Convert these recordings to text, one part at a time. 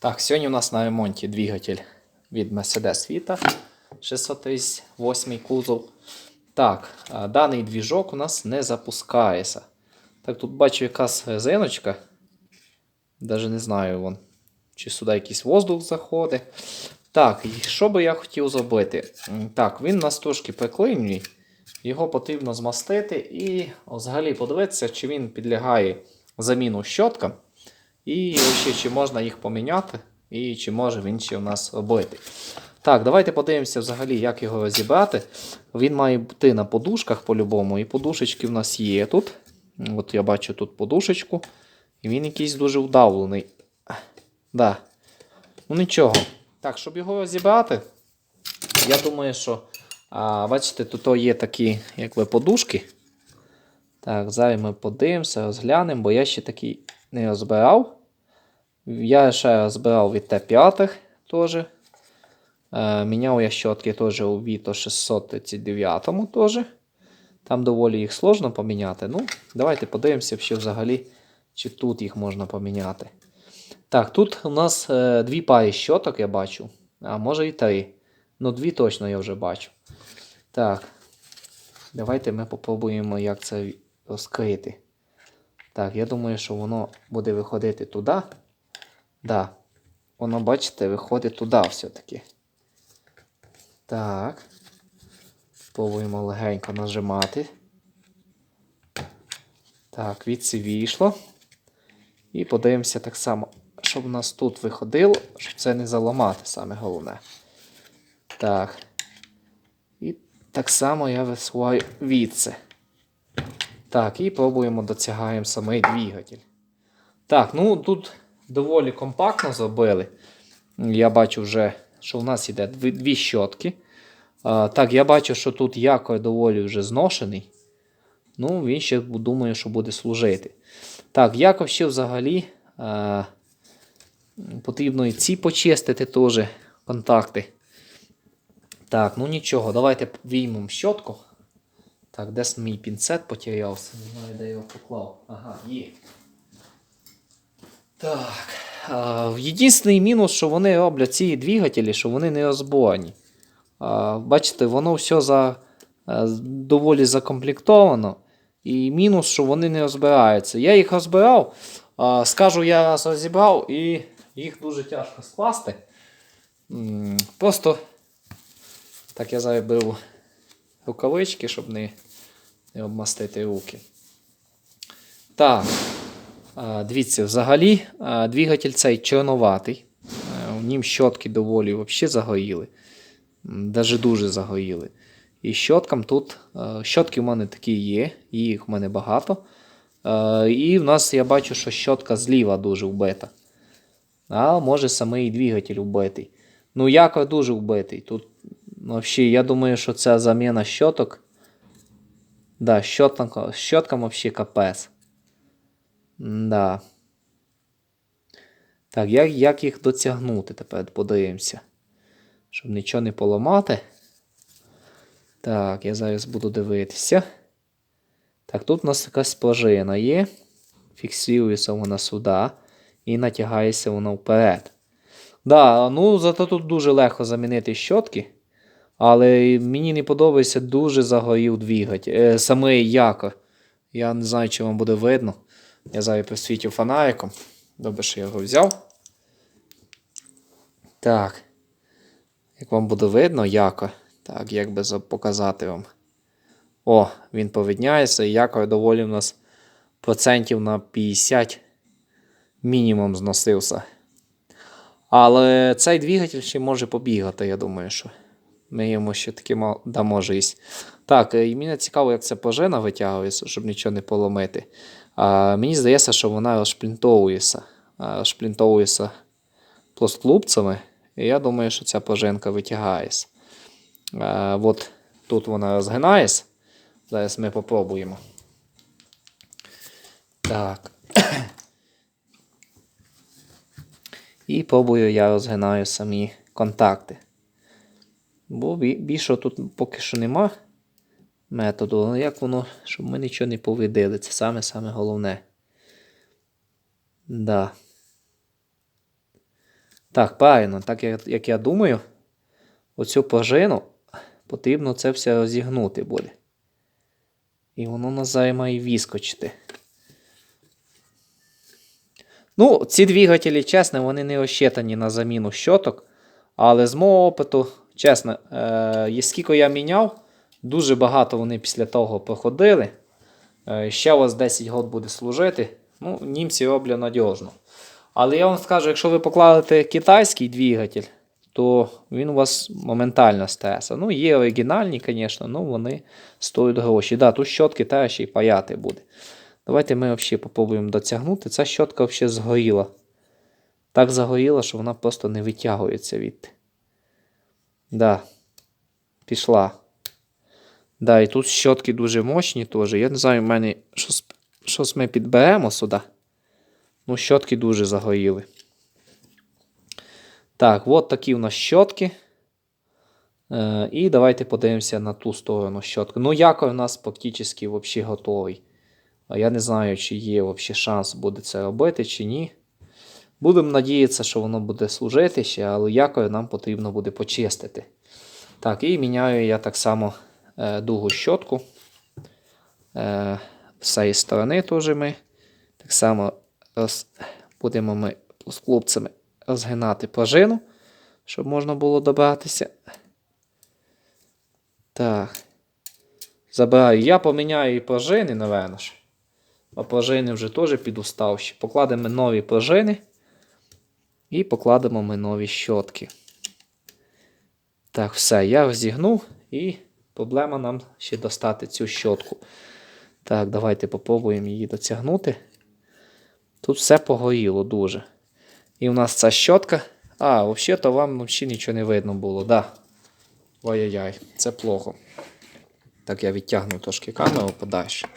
Так, сьогодні у нас на ремонті двигатель від Mercedes Vita 638 кузов. Так, даний двіжок у нас не запускається. Так, тут бачу якась резиночка. Даже не знаю вон, чи сюди якийсь воздух заходить. Так, і що би я хотів зробити? Так, він у нас трошки приклинює. Його потрібно змастити і взагалі подивитися, чи він підлягає заміну щоткам. І ще, чи можна їх поміняти, і чи може він ще у нас робити. Так, давайте подивимося взагалі, як його розібрати. Він має бути на подушках по-любому, і подушечки в нас є тут. От я бачу тут подушечку. І він якийсь дуже вдавлений. Да. Ну нічого. Так, щоб його розібрати, я думаю, що. А, бачите, тут є такі якби подушки. Так, зараз ми подивимося, розглянемо, бо я ще такий не розбирав. Я ще розбирав від Т5 теж. Е, міняв я щотки теж у Vito 639 теж. Там доволі їх сложно поміняти. Ну, давайте подивимося, що взагалі, чи тут їх можна поміняти. Так, тут у нас е, дві пари щоток, я бачу. А може і три. Ну, дві точно я вже бачу. Так. Давайте ми попробуємо, як це розкрити. Так, я думаю, що воно буде виходити туди. Да. Воно, бачите, виходить туди все-таки. Так. Спробуємо легенько нажимати. Так, відси війшло. І подивимося так само, щоб у нас тут виходило, щоб це не заламати, саме головне. Так. І так само я висуваю відси. Так, і пробуємо дотягаємо самий двигатель. Так, ну тут доволі компактно зробили. Я бачу вже, що в нас йде дві, дві щотки. А, так, я бачу, що тут якось доволі вже зношений. Ну, він ще думаю, що буде служити. Так, якось ще взагалі а, потрібно і ці почистити теж контакти. Так, ну нічого, давайте віймемо щотку. Так, десь мій пінцет потерявся. Не знаю, де його поклав. Ага, є. Так. Єдиний мінус, що вони роблять ці двигателі, що вони не розборні. Бачите, воно все за, доволі закомплектовано. І мінус, що вони не розбираються. Я їх розбирав, скажу, я раз розібрав і їх дуже тяжко скласти. Просто так я зараз беру рукавички, щоб не обмастити руки. Так. Дивіться, взагалі двигатель цей чорноватий. А, В нім щотки доволі взагалі загоріли. М, Даже дуже загоріли. І щоткам тут. Щотки в мене такі є, їх в мене багато. І в нас я бачу, що щотка зліва дуже вбита. А може саме і двигатель вбитий. Ну, яко дуже вбитий. Тут взагалі, я думаю, що це заміна щоток. Да, щоткам, щоткам взагалі капець. Да. Так, як, як їх дотягнути тепер подивимося. Щоб нічого не поламати. Так, я зараз буду дивитися. Так, тут у нас якась пружина є. Фіксується вона сюди. І натягається вона вперед. Да, ну зато тут дуже легко замінити щотки. Але мені не подобається дуже загорів двигатель. Е, саме якор. Я не знаю, чи вам буде видно. Я зараз присвітю фонариком. Добре, що я його взяв. Так. Як вам буде видно, якор. Так, як би за- показати вам. О, він повідняється, і якор доволі у нас процентів на 50 мінімум зносився. Але цей двигатель ще може побігати, я думаю, що. Ми йому ще таки мал... дамо жисть. Так, і мені цікаво, як ця пожена витягується, щоб нічого не поломити. Мені здається, що вона розшплінтовується. А, Розшплінтовується плосклубцями. І я думаю, що ця поженка витягається. От тут вона розгинається. Зараз ми попробуємо. Так. І пробую я розгинаю самі контакти. Бо бі- більше тут поки що нема методу, але як воно, щоб ми нічого не повидили, це саме-саме головне. Да. Так, правильно, так як, як я думаю, оцю пружину потрібно це все розігнути буде. І воно нас зараз має віскочити. Ну, ці двигателі, чесно, вони не розчитані на заміну щоток. Але з мого опиту, чесно, е, скільки я міняв, дуже багато вони після того проходили. Е, ще у вас 10 років буде служити. Ну, німці роблять надіжно. Але я вам скажу, якщо ви покладете китайський двигатель, то він у вас моментально стеса. Ну, є оригінальні, звісно, але вони стоять гроші. Да, тут щотки та ще й паяти буде. Давайте ми взагалі попробуємо дотягнути. Ця щотка взагалі згоріла. Так загоріла, що вона просто не витягується від. Да. Пішла. Да, і тут щотки дуже мощні теж. Я не знаю, в мене щось, щось ми підберемо сюди. Ну, щотки дуже загоріли. Так, от такі у нас щотки. Е, і давайте подивимося на ту сторону щотки. Ну, якор у нас практично взагалі готовий. Я не знаю, чи є взагалі шанс буде це робити, чи ні. Будемо надіятися, що воно буде служити ще, але якою нам потрібно буде почистити. Так, і міняю я так само другу щотку. Е, з цієї сторони теж ми. Так само роз, будемо ми з хлопцями розгинати пружину, щоб можна було добратися. Так. Забираю. Я поміняю і пружини, напевно ж. А пружини вже теж підуставші. Покладемо нові пружини. І покладемо ми нові щотки. Так, все, я розігнув і проблема нам ще достати цю щотку. Так, давайте попробуємо її дотягнути. Тут все погоріло дуже. І в нас ця щотка. А, взагалі-то вам взагалі нічого не видно було, да. Ой-яй-яй, це плохо. Так, я відтягну трошки камеру подальше.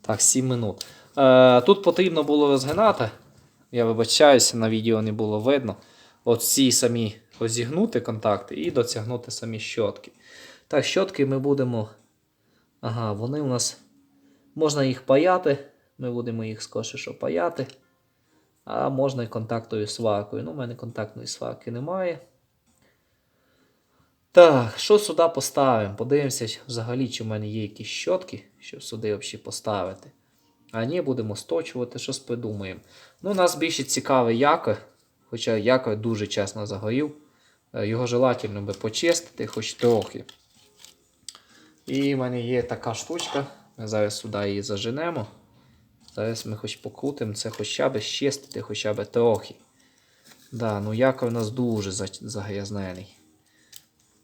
Так, 7 минут. Е, тут потрібно було розгинати. Я вибачаюся, на відео не було видно. От ці самі розігнути контакти і дотягнути самі щотки. Так, щотки ми будемо. Ага, вони у нас. Можна їх паяти. Ми будемо їх скорше що паяти. А можна і контактною сваркою. Ну, у мене контактної сварки немає. Так, що сюди поставимо? Подивимося взагалі, чи в мене є якісь щотки, щоб сюди взагалі поставити. А ні, будемо сточувати, щось придумаємо. Ну, нас більше цікавий якор, хоча якор дуже чесно загорів. Е, Його желательно би почистити хоч трохи. І в мене є така штучка. Ми зараз сюди її заженемо. Зараз ми хоч покрутимо це хоча б щистити хоча б трохи. Да, ну якор у нас дуже загрязнений.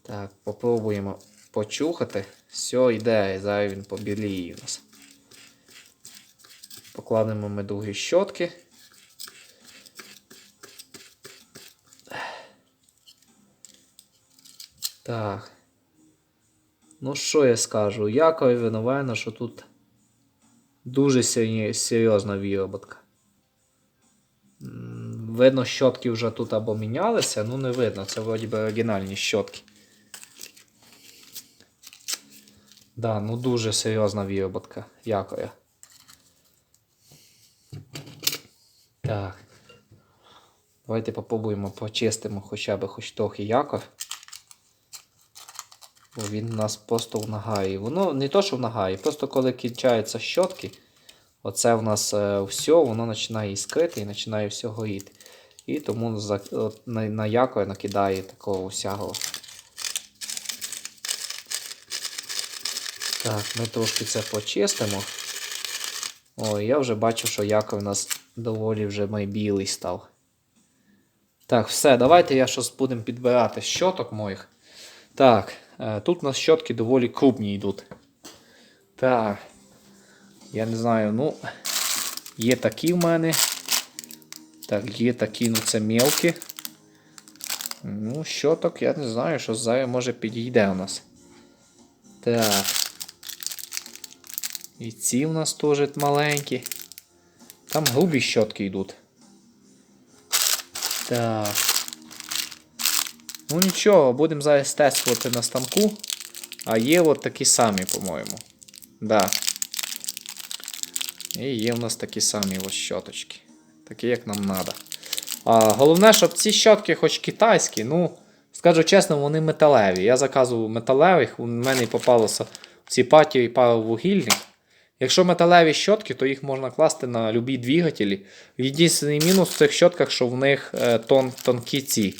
Так, попробуємо почухати. Все, йде, зараз він побіліє у нас. Покладемо ми другі щотки. Так. Ну, що я скажу? Якою виновено, що тут дуже серйозна, вироботка. Видно, щотки вже тут або мінялися, ну не видно, це вроді би оригінальні щотки. Да, ну дуже серйозна вироботка. Якою. Так. Давайте попробуємо почистимо хоча б хоч трохи якор. Бо він у нас просто в нагаї. Воно не то, що в нагаї, просто коли кінчаються щотки, оце в нас е, все, воно починає іскрити і починає все горіти. І тому за, от, на, на якор накидає такого всякого. Так, ми трошки це почистимо. Ой, я вже бачу, що якор у нас доволі вже майбілий став. Так, все, давайте я щось будемо підбирати щоток моїх. Так, тут у нас щотки доволі крупні йдуть. Так. Я не знаю, ну. Є такі в мене. Так, є такі, ну це мелкі. Ну, щоток, я не знаю, що зараз може підійде у нас. Так. І ці у нас теж маленькі. Там грубі щотки йдуть. Так. Ну нічого, будемо зараз тестувати на станку. А є от такі самі, по-моєму. Да. І є у нас такі самі ось щоточки. такі, як нам треба. А, головне, щоб ці щотки, хоч китайські, ну, скажу чесно, вони металеві. Я заказував металевих, у мене попалося в цій паті пару вугільних. Якщо металеві щотки, то їх можна класти на любі двигателі. Єдиний мінус в цих щотках, що в них е, тон, тонкі ці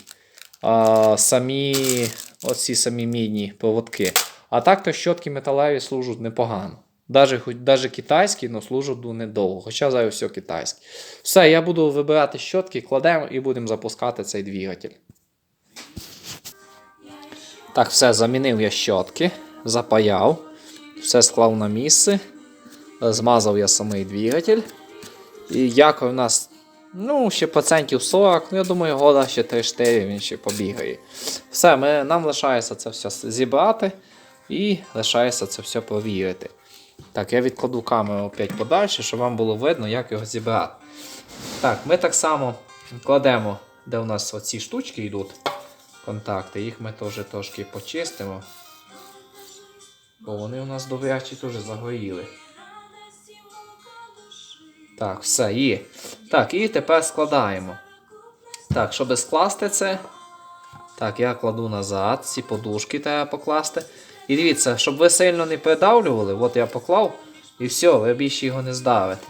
а, самі, оці самі мідні проводки. А так то щотки металеві служать непогано. Даже, хоч, даже китайські, але ну, недовго. Хоча зараз все китайське. Все, я буду вибирати щотки, кладемо і будемо запускати цей двигатель. Так, все, замінив я щотки, запаяв, все склав на місце, змазав я самий двигатель. І якор у нас ну, ще процентів 40, ну я думаю, года ще 3-4 він ще побігає. Все, ми, нам лишається це все зібрати і лишається це все провірити. Так, я відкладу камеру опять подальше, щоб вам було видно, як його зібрати. Так, ми так само кладемо, де у нас оці штучки йдуть, контакти, їх ми теж трошки почистимо. Бо вони у нас добрячі теж загоріли. Так, все, є. Так, і тепер складаємо. Так, щоб скласти це. Так, я кладу назад, ці подушки треба покласти. І дивіться, щоб ви сильно не придавлювали, от я поклав, і все, ви більше його не здавите.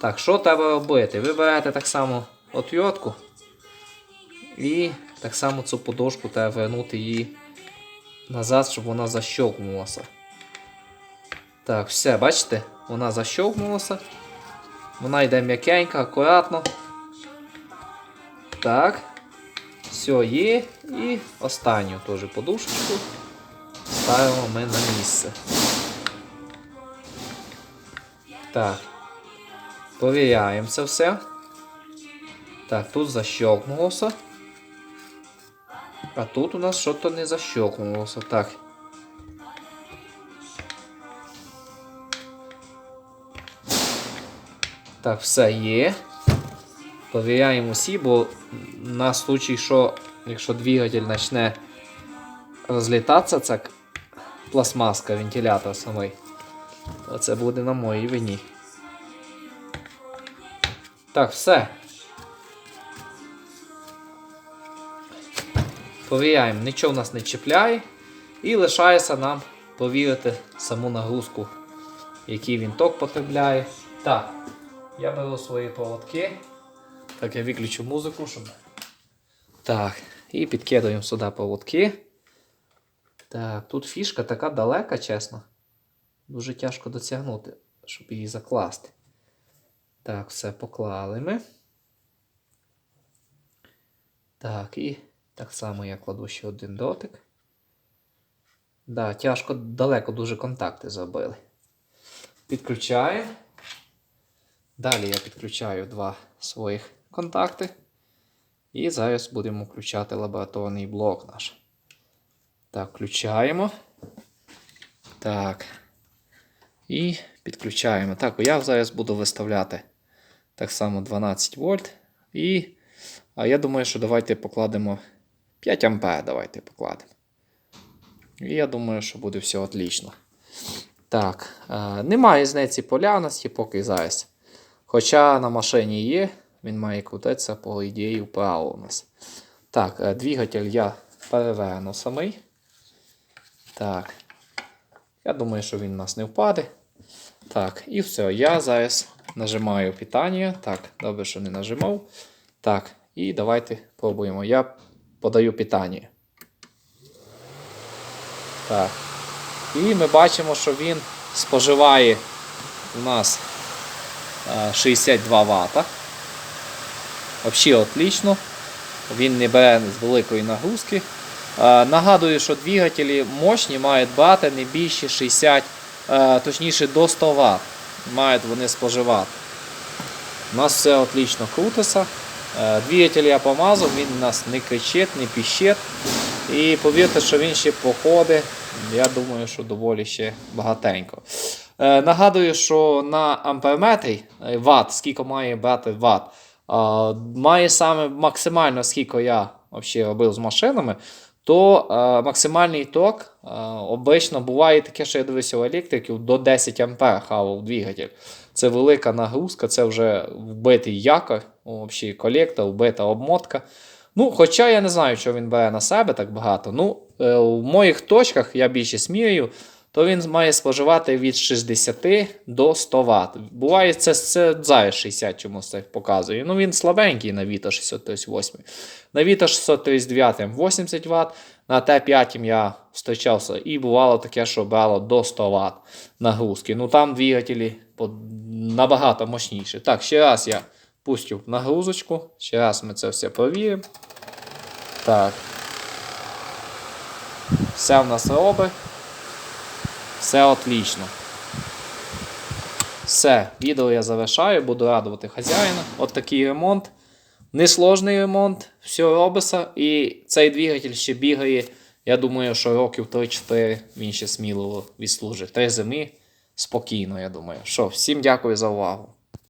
Так, що треба робити? Ви берете так само отвертку і так само цю подушку треба вернути її назад, щоб вона защелкнулася. Так, все, бачите? Вона защелкнулася. Вона йде м'якенька, акуратно. Так. Все є. І останню теж подушечку ставимо ми на місце. Так. Провіряємо це все. Так, тут защелкнулося. А тут у нас щось не защелкнулося. Так. Так, все є. Провіряємо всі, бо на случай, що якщо двигатель почне розлітатися, це пластмаска, вентилятор самий, то це буде на моїй вині. Так, все. Провіряємо, нічого в нас не чіпляє. І лишається нам повірити саму нагрузку, який він ток потребляє. Так, я беру свої проводки. Так, я виключу музику, щоб. Так, і підкидуємо сюди проводки. Так, тут фішка така далека, чесно. Дуже тяжко дотягнути, щоб її закласти. Так, все поклали ми. Так, і так само я кладу ще один дотик. Да, тяжко далеко дуже контакти зробили. Підключаємо. Далі я підключаю два своїх контакти. І зараз будемо включати лабораторний блок наш. Так, включаємо. Так. І підключаємо. Так, я зараз буду виставляти так само 12 вольт. І а я думаю, що давайте покладемо 5 ампер. Давайте покладемо. І я думаю, що буде все отлично. Так, е, немає різниці поля у нас є поки зараз. Хоча на машині є, він має крутитися по ідеї вправо у нас. Так, е, двигатель я переверну самий. Так. Я думаю, що він у нас не впаде. Так, і все. Я зараз нажимаю питання. Так, добре, що не нажимав. Так, і давайте пробуємо. Я подаю питання. Так. І ми бачимо, що він споживає у нас 62 Вт. Взагалі отлично. Він не бере з великої нагрузки. Нагадую, що двигателі мощні мають брати не більше 60, е, точніше до 100 Вт. Мають вони споживати. У нас все отлично крутиться. Двигатель я помазав, він у нас не кричить, не піщить. І повірте, що він ще походить. Я думаю, що доволі ще багатенько. Е, нагадую, що на амперметрі е, ватт, скільки має брати ватт, е, має саме максимально, скільки я взагалі робив з машинами, то е, максимальний ток обично буває таке, що я дивився у електриків до 10 ампер хавав двигатель. Це велика нагрузка, це вже вбитий якор, взагалі колектор, вбита обмотка. Ну, хоча я не знаю, що він бере на себе так багато. Ну, в моїх точках я більше смірюю, то він має споживати від 60 до 100 Вт. Буває, це, це зараз 60 чомусь показує. Ну, він слабенький на Vito 638. На Vito 639 80 Вт, на Т5 я зустрічався і бувало таке, що брало до 100 Вт нагрузки. Ну там двигателі набагато мощніші. Так, ще раз я пустю нагрузочку. Ще раз ми це все провіримо. Так. Все в нас робить. Все отлично. Все, відео я завершаю, буду радувати хазяїна. От такий ремонт. Несложний ремонт, все робиться. І цей двигатель ще бігає. Я думаю, що років 3-4 він ще сміливо відслужить. Три зими спокійно, я думаю. Що, всім дякую за увагу.